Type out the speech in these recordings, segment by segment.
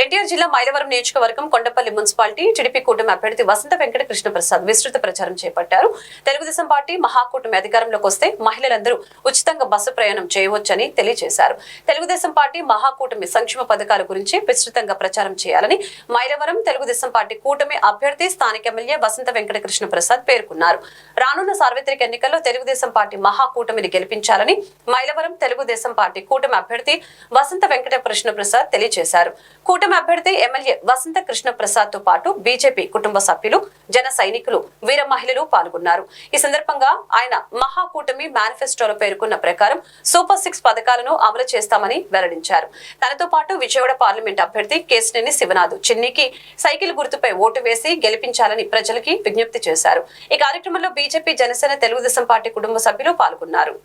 ఎన్టీఆర్ జిల్లా మైలవరం నియోజకవర్గం Kondapalli municipality TDP కూటమి అభ్యర్థి వసంత వెంకట కృష్ణప్రసాద్ విస్తృత ప్రచారం చేపట్టారు. తెలుగుదేశం పార్టీ మహాకూటమి అధికారంలోకి వస్తే మహిళలందరూ ఉచితంగా బస్సు ప్రయాణం చేయవచ్చని తెలియజేశారు. తెలుగుదేశం పార్టీ మహాకూటమి సంక్షేమ పథకాల గురించి విస్తృతంగా ప్రచారం చేయాలని మైలవరం తెలుగుదేశం పార్టీ కూటమి అభ్యర్థి స్థానిక ఎమ్మెల్యే వసంత వెంకట కృష్ణప్రసాద్ పేర్కొన్నారు. రానున్న సార్వత్రిక ఎన్నికల్లో తెలుగుదేశం పార్టీ మహాకూటమిని గెలిపించాలని మైలవరం తెలుగుదేశం పార్టీ కూటమి అభ్యర్థి వసంత వెంకట కృష్ణప్రసాద్ తెలియజేశారు. కూటమి అభ్యర్థి ఎమ్మెల్యే వసంత కృష్ణ ప్రసాద్తో పాటు బీజేపీ కుటుంబ సభ్యులు జన సైనికులు వీర మహిళలు పాల్గొన్నారు. ఈ సందర్భంగా ఆయన మహాకూటమి మేనిఫెస్టోలో పేర్కొన్న ప్రకారం సూపర్ సిక్స్ పథకాలను అమలు చేస్తామని వెల్లడించారు. తనతో పాటు విజయవాడ పార్లమెంట్ అభ్యర్థి కేసినేని శివనాథ్ చిన్నికి సైకిల్ గుర్తుపై ఓటు వేసి గెలిపించాలని ప్రజలకి విజ్ఞప్తి చేశారు. ఈ కార్యక్రమంలో బీజేపీ జనసేన తెలుగుదేశం పార్టీ కుటుంబ సభ్యులు పాల్గొన్నారు.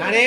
నానే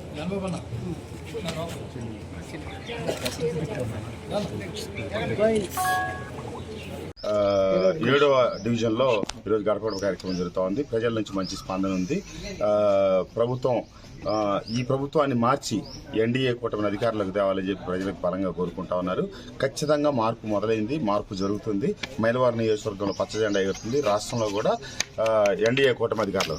Uh, ఏడవ డివిజన్లో ఈరోజు గడపడ కార్యక్రమం జరుగుతూ ఉంది ప్రజల నుంచి మంచి స్పందన ఉంది. Uh, ప్రభుత్వం uh, ఈ ప్రభుత్వాన్ని మార్చి ఎన్డీఏ కూటమిని అధికారులకు తేవాలని చెప్పి ప్రజలకు బలంగా కోరుకుంటా ఉన్నారు. ఖచ్చితంగా మార్పు మొదలైంది మార్పు జరుగుతుంది. మైలవారి నియోజకవర్గంలో పచ్చజెండా ఎగురుతుంది. రాష్ట్రంలో కూడా ఎన్డీఏ కూటమి అధికారులు